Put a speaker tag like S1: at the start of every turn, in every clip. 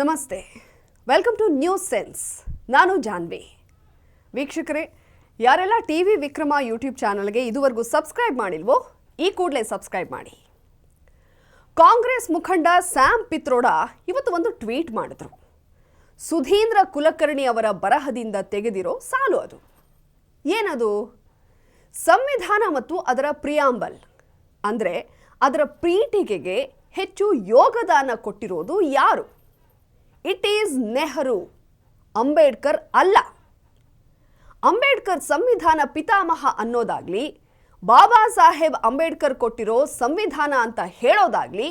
S1: ನಮಸ್ತೆ. Welcome two news sense ನಾನು ಜಾನ್ವಿ. ವೀಕ್ಷಕರೇ, ಯಾರೆಲ್ಲ ಟಿ ವಿ ವಿಕ್ರಮ ಯೂಟ್ಯೂಬ್ ಚಾನಲ್ಗೆ ಇದುವರೆಗೂ ಸಬ್ಸ್ಕ್ರೈಬ್ ಮಾಡಿಲ್ವೋ, ಈ ಕೂಡಲೇ ಸಬ್ಸ್ಕ್ರೈಬ್ ಮಾಡಿ. ಕಾಂಗ್ರೆಸ್ ಮುಖಂಡ ಸ್ಯಾಮ್ ಪಿತ್ರೋಡ ಇವತ್ತು ಒಂದು ಟ್ವೀಟ್ ಮಾಡಿದ್ರು. ಸುಧೀಂದ್ರ ಕುಲಕರ್ಣಿ ಅವರ ಬರಹದಿಂದ ತೆಗೆದಿರೋ ಸಾಲು ಅದು. ಏನದು? ಸಂವಿಧಾನ ಮತ್ತು ಅದರ ಪ್ರಿಯಾಂಬಲ್. ಅಂದರೆ ಅದರ ಪೀಠಿಕೆಗೆ ಹೆಚ್ಚು ಯೋಗದಾನ ಕೊಟ್ಟಿರೋದು ಯಾರು? ಇಟ್ ಈಸ್ ನೆಹರು ಅಂಬೇಡ್ಕರ್ ಅಲ್ಲ. ಅಂಬೇಡ್ಕರ್ ಸಂವಿಧಾನ ಪಿತಾಮಹ ಅನ್ನೋದಾಗ್ಲಿ, ಬಾಬಾ ಸಾಹೇಬ್ ಅಂಬೇಡ್ಕರ್ ಕೊಟ್ಟಿರೋ ಸಂವಿಧಾನ ಅಂತ ಹೇಳೋದಾಗ್ಲಿ,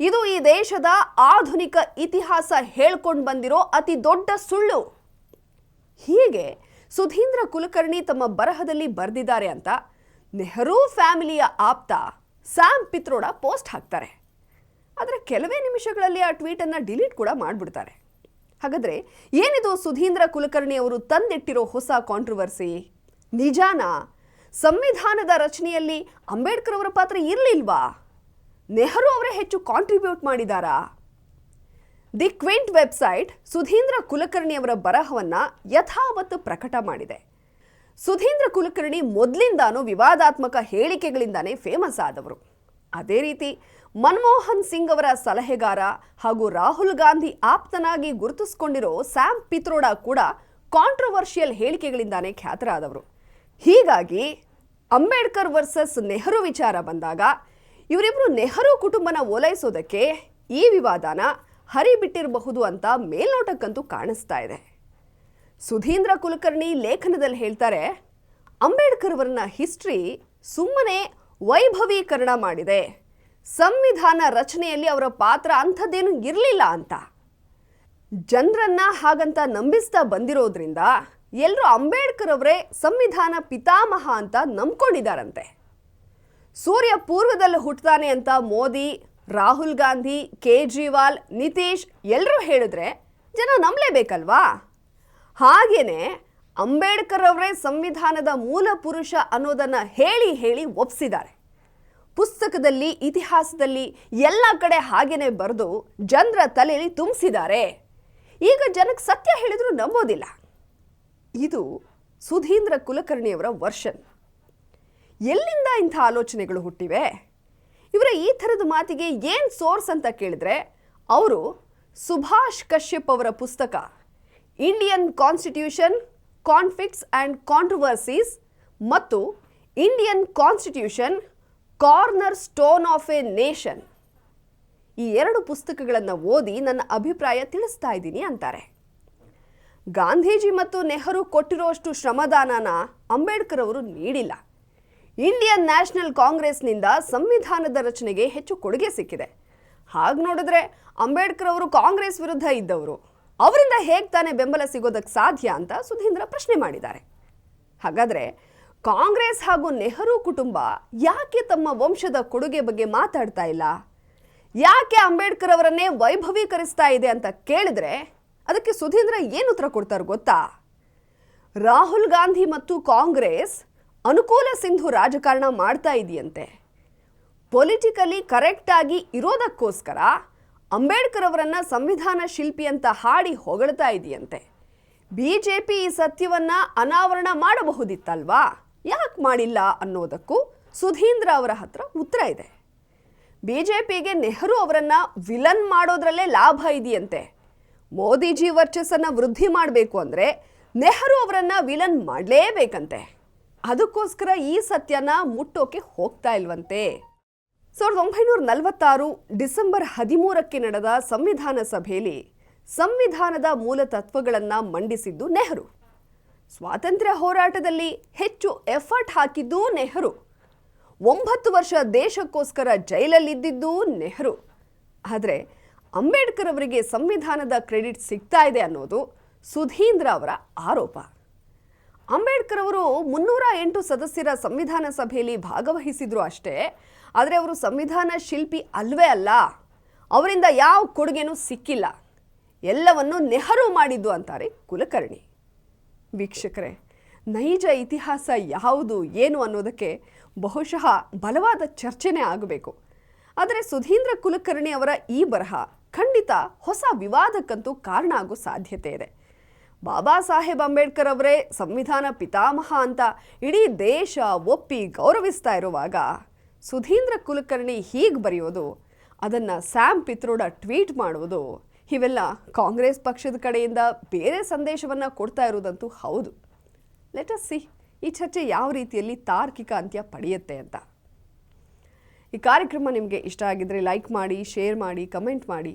S1: ಇದು ಈ ದೇಶದ ಆಧುನಿಕ ಇತಿಹಾಸ ಹೇಳ್ಕೊಂಡು ಬಂದಿರೋ ಅತಿ ದೊಡ್ಡ ಸುಳ್ಳು. ಹೀಗೆ ಸುಧೀಂದ್ರ ಕುಲಕರ್ಣಿ ತಮ್ಮ ಬರಹದಲ್ಲಿ ಬರೆದಿದ್ದಾರೆ ಅಂತ ನೆಹರೂ ಫ್ಯಾಮಿಲಿಯ ಆಪ್ತ ಸ್ಯಾಮ್ ಪಿತ್ರೋಡ ಪೋಸ್ಟ್ ಹಾಕ್ತಾರೆ. ಆದರೆ ಕೆಲವೇ ನಿಮಿಷಗಳಲ್ಲಿ ಆ ಟ್ವೀಟನ್ನು ಡಿಲೀಟ್ ಕೂಡ ಮಾಡಿಬಿಡ್ತಾರೆ. ಹಾಗಾದರೆ ಏನಿದು ಸುಧೀಂದ್ರ ಕುಲಕರ್ಣಿ ಅವರು ತಂದಿಟ್ಟಿರೋ ಹೊಸ ಕಾಂಟ್ರವರ್ಸಿ ನಿಜಾನಾ? ಸಂವಿಧಾನದ ರಚನೆಯಲ್ಲಿ ಅಂಬೇಡ್ಕರ್ ಅವರ ಪಾತ್ರ ಇರಲಿಲ್ವಾ? ನೆಹರು ಅವರೇ ಹೆಚ್ಚು contribute ಮಾಡಿದಾರಾ? The Quint website Sudhindra Kulkarni ಅವರ ಬರಹವನ್ನು ಯಥಾವತ್ತು ಪ್ರಕಟ ಮಾಡಿದೆ. ಸುಧೀಂದ್ರ ಕುಲಕರ್ಣಿ ಮೊದಲಿಂದಾನೂ ವಿವಾದಾತ್ಮಕ ಹೇಳಿಕೆಗಳಿಂದಾನೇ ಫೇಮಸ್ ಆದವರು. ಅದೇ ರೀತಿ ಮನಮೋಹನ್ ಸಿಂಗ್ ಅವರ ಸಲಹೆಗಾರ ಹಾಗೂ ರಾಹುಲ್ ಗಾಂಧಿ ಆಪ್ತನಾಗಿ ಗುರುತಿಸಿಕೊಂಡಿರೋ ಸ್ಯಾಮ್ ಪಿತ್ರೋಡಾ ಕೂಡ ಕಾಂಟ್ರವರ್ಷಿಯಲ್ ಹೇಳಿಕೆಗಳಿಂದಾನೇ ಖ್ಯಾತರಾದವರು. ಹೀಗಾಗಿ ಅಂಬೇಡ್ಕರ್ ವರ್ಸಸ್ ನೆಹರು ವಿಚಾರ ಬಂದಾಗ ಇವರಿಬ್ಬರು ನೆಹರು ಕುಟುಂಬನ ಓಲೈಸೋದಕ್ಕೆ ಈ ವಿವಾದನ ಹರಿಬಿಟ್ಟಿರಬಹುದು ಅಂತ ಮೇಲ್ನೋಟಕ್ಕಂತೂ ಕಾಣಿಸ್ತಾ ಇದೆ. ಸುಧೀಂದ್ರ ಕುಲಕರ್ಣಿ ಲೇಖನದಲ್ಲಿ ಹೇಳ್ತಾರೆ, ಅಂಬೇಡ್ಕರ್ ಅವರನ್ನ ಹಿಸ್ಟ್ರಿ ಸುಮ್ಮನೆ ವೈಭವೀಕರಣ ಮಾಡಿದೆ. ಸಂವಿಧಾನ ರಚನೆಯಲ್ಲಿ ಅವರ ಪಾತ್ರ ಅಂಥದ್ದೇನು ಇರಲಿಲ್ಲ ಅಂತ. ಜನರನ್ನ ಹಾಗಂತ ನಂಬಿಸ್ತಾ ಬಂದಿರೋದ್ರಿಂದ ಎಲ್ಲರೂ ಅಂಬೇಡ್ಕರ್ ಅವರೇ ಸಂವಿಧಾನ ಪಿತಾಮಹ ಅಂತ ನಂಬ್ಕೊಂಡಿದ್ದಾರಂತೆ ಸೂರ್ಯ ಪೂರ್ವದಲ್ಲಿ ಹುಟ್ಟುತ್ತಾನೆ ಅಂತ ಮೋದಿ, ರಾಹುಲ್ ಗಾಂಧಿ, ಕೇಜ್ರಿವಾಲ್, ನಿತೀಶ್ ಎಲ್ಲರೂ ಹೇಳಿದ್ರೆ ಜನ ನಂಬಲೇಬೇಕಲ್ವಾ? ಹಾಗೇನೆ ಅಂಬೇಡ್ಕರ್ ಅವರೇ ಸಂವಿಧಾನದ ಮೂಲ ಪುರುಷ ಅನ್ನೋದನ್ನ ಹೇಳಿ ಹೇಳಿ ಒಪ್ಸಿದ್ದಾರೆ. ಪುಸ್ತಕದಲ್ಲಿ, ಇತಿಹಾಸದಲ್ಲಿ ಎಲ್ಲ ಕಡೆ ಹಾಗೇನೆ ಬರೆದು ಜನರ ತಲೆಯಲ್ಲಿ ತುಂಬಿಸಿದ್ದಾರೆ. ಈಗ ಜನಕ್ಕೆ ಸತ್ಯ ಹೇಳಿದ್ರು ನಂಬೋದಿಲ್ಲ. ಇದು ಸುಧೀಂದ್ರ ಕುಲಕರ್ಣಿಯವರ ವರ್ಷನ್. ಎಲ್ಲಿಂದ ಇಂಥ ಆಲೋಚನೆಗಳು ಹುಟ್ಟಿವೆ? ಇವರ ಈ ಥರದ ಮಾತಿಗೆ ಏನು ಸೋರ್ಸ್ ಅಂತ ಕೇಳಿದ್ರೆ, ಅವರು ಸುಭಾಷ್ ಕಶ್ಯಪ್ ಅವರ ಪುಸ್ತಕ, Indian constitution conflicts and controversies ಮತ್ತು Indian constitution cornerstone of a nation ಈ ಎರಡು ಪುಸ್ತಕಗಳನ್ನು ಓದಿ ನನ್ನ ಅಭಿಪ್ರಾಯ ತಿಳಿಸ್ತಾ ಇದ್ದೀನಿ ಅಂತಾರೆ. ಗಾಂಧೀಜಿ ಮತ್ತು ನೆಹರು ಕೊಟ್ಟಿರೋಷ್ಟು ಶ್ರಮದಾನನ ಅಂಬೇಡ್ಕರ್ ಅವರು ನೀಡಿಲ್ಲ. ಇಂಡಿಯನ್ ನ್ಯಾಷನಲ್ ಕಾಂಗ್ರೆಸ್ನಿಂದ ಸಂವಿಧಾನದ ರಚನೆಗೆ ಹೆಚ್ಚು ಕೊಡುಗೆ ಸಿಕ್ಕಿದೆ. ಹಾಗೆ ನೋಡಿದ್ರೆ ಅಂಬೇಡ್ಕರ್ ಅವರು ಕಾಂಗ್ರೆಸ್ ವಿರುದ್ಧ ಇದ್ದವರು. ಅವರಿಂದ ಹೇಗೆ ತಾನೇ ಬೆಂಬಲ ಸಿಗೋದಕ್ಕೆ ಸಾಧ್ಯ ಅಂತ ಸುಧೀಂದ್ರ ಪ್ರಶ್ನೆ ಮಾಡಿದ್ದಾರೆ. ಹಾಗಾದರೆ ಕಾಂಗ್ರೆಸ್ ಹಾಗೂ ನೆಹರು ಕುಟುಂಬ ಯಾಕೆ ತಮ್ಮ ವಂಶದ ಕೊಡುಗೆ ಬಗ್ಗೆ ಮಾತಾಡ್ತಾ ಇಲ್ಲ? ಯಾಕೆ ಅಂಬೇಡ್ಕರ್ ಅವರನ್ನೇ ವೈಭವೀಕರಿಸ್ತಾ ಇದೆ ಅಂತ ಕೇಳಿದ್ರೆ ಅದಕ್ಕೆ ಸುಧೀಂದ್ರ ಏನು ಉತ್ತರ ಕೊಡ್ತಾರೆ ಗೊತ್ತಾ? ರಾಹುಲ್ ಗಾಂಧಿ ಮತ್ತು ಕಾಂಗ್ರೆಸ್ ಅನುಕೂಲ ಸಿಂಧು ರಾಜಕಾರಣ ಮಾಡ್ತಾ ಇದೆಯಂತೆ. ಪೊಲಿಟಿಕಲಿ ಕರೆಕ್ಟಾಗಿ ಇರೋದಕ್ಕೋಸ್ಕರ ಅಂಬೇಡ್ಕರ್ ಅವರನ್ನು ಸಂವಿಧಾನ ಶಿಲ್ಪಿ ಅಂತ ಹಾಡಿ ಹೊಗಳ್ತಾ ಇದೆಯಂತೆ. ಬಿ ಜೆ ಪಿ ಈ ಸತ್ಯವನ್ನ ಅನಾವರಣ ಮಾಡಬಹುದಿತ್ತಲ್ವಾ? ಯಾಕೆ ಮಾಡಿಲ್ಲ ಅನ್ನೋದಕ್ಕೂ ಸುಧೀಂದ್ರ ಅವರ ಹತ್ರ ಉತ್ತರ ಇದೆ. ಬಿ ಜೆ ಪಿಗೆ ನೆಹರು ಅವರನ್ನು ವಿಲನ್ ಮಾಡೋದ್ರಲ್ಲೇ ಲಾಭ ಇದೆಯಂತೆ. ಮೋದಿಜಿ ವರ್ಚಸ್ಸನ್ನು ವೃದ್ಧಿ ಮಾಡಬೇಕು ಅಂದರೆ ನೆಹರು ಅವರನ್ನು ವಿಲನ್ ಮಾಡಲೇಬೇಕಂತೆ. ಅದಕ್ಕೋಸ್ಕರ ಈ ಸತ್ಯನ ಮುಟ್ಟೋಕೆ ಹೋಗ್ತಾ ಇಲ್ವಂತೆ. ಸಾವಿರದ ಒಂಬೈನೂರ ನಲವತ್ತಾರು ಡಿಸೆಂಬರ್ ಹದಿಮೂರಕ್ಕೆ ನಡೆದ ಸಂವಿಧಾನ ಸಭೆಯಲ್ಲಿ ಸಂವಿಧಾನದ ಮೂಲ ತತ್ವಗಳನ್ನು ಮಂಡಿಸಿದ್ದು ನೆಹರು. ಸ್ವಾತಂತ್ರ್ಯ ಹೋರಾಟದಲ್ಲಿ ಹೆಚ್ಚು ಎಫರ್ಟ್ ಹಾಕಿದ್ದು ನೆಹರು. ಒಂಬತ್ತು ವರ್ಷ ದೇಶಕ್ಕೋಸ್ಕರ ಜೈಲಲ್ಲಿದ್ದಿದ್ದು ನೆಹರು. ಆದರೆ ಅಂಬೇಡ್ಕರ್ ಅವರಿಗೆ ಸಂವಿಧಾನದ ಕ್ರೆಡಿಟ್ ಸಿಗ್ತಾ ಇದೆ ಅನ್ನೋದು ಸುಧೀಂದ್ರ ಅವರ ಆರೋಪ. ಅಂಬೇಡ್ಕರ್ ಅವರು ಮುನ್ನೂರ ಎಂಟು ಸದಸ್ಯರ ಸಂವಿಧಾನ ಸಭೆಯಲ್ಲಿ ಭಾಗವಹಿಸಿದ್ರು ಅಷ್ಟೇ. ಆದರೆ ಅವರು ಸಂವಿಧಾನ ಶಿಲ್ಪಿ ಅಲ್ವೇ ಅಲ್ಲ. ಅವರಿಂದ ಯಾವ ಕೊಡುಗೆನೂ ಸಿಕ್ಕಿಲ್ಲ. ಎಲ್ಲವನ್ನು ನೆಹರು ಮಾಡಿದ್ದು ಅಂತಾರೆ ಕುಲಕರ್ಣಿ. ವೀಕ್ಷಕರೇ, ನೈಜ ಇತಿಹಾಸ ಯಾವುದು, ಏನು ಅನ್ನೋದಕ್ಕೆ ಬಹುಶಃ ಬಲವಾದ ಚರ್ಚೆನೇ ಆಗಬೇಕು. ಆದರೆ ಸುಧೀಂದ್ರ ಕುಲಕರ್ಣಿ ಅವರ ಈ ಬರಹ ಖಂಡಿತ ಹೊಸ ವಿವಾದಕ್ಕಂತೂ ಕಾರಣ ಆಗೋ ಸಾಧ್ಯತೆ ಇದೆ. ಬಾಬಾ ಸಾಹೇಬ್ ಅಂಬೇಡ್ಕರ್ ಅವರೇ ಸಂವಿಧಾನ ಪಿತಾಮಹ ಅಂತ ಇಡೀ ದೇಶ ಒಪ್ಪಿ ಗೌರವಿಸ್ತಾ ಇರುವಾಗ ಸುಧೀಂದ್ರ ಕುಲಕರ್ಣಿ ಹೀಗೆ ಬರೆಯೋದು, ಅದನ್ನು ಸ್ಯಾಮ್ ಪಿತ್ರೋಡ ಟ್ವೀಟ್ ಮಾಡುವುದು. ಇವೆಲ್ಲ ಕಾಂಗ್ರೆಸ್ ಪಕ್ಷದ ಕಡೆಯಿಂದ ಬೇರೆ ಸಂದೇಶವನ್ನು ಕೊಡ್ತಾ ಇರೋದಂತೂ ಹೌದು. ಲೆಟಸ್ ಸಿ ಈ ಚರ್ಚೆ ಯಾವ ರೀತಿಯಲ್ಲಿ ತಾರ್ಕಿಕ ಅಂತ್ಯ ಪಡೆಯುತ್ತೆ ಅಂತ. ಈ ಕಾರ್ಯಕ್ರಮ ನಿಮಗೆ ಇಷ್ಟ ಆಗಿದ್ದರೆ ಲೈಕ್ ಮಾಡಿ ಶೇರ್ ಮಾಡಿ ಕಮೆಂಟ್ ಮಾಡಿ.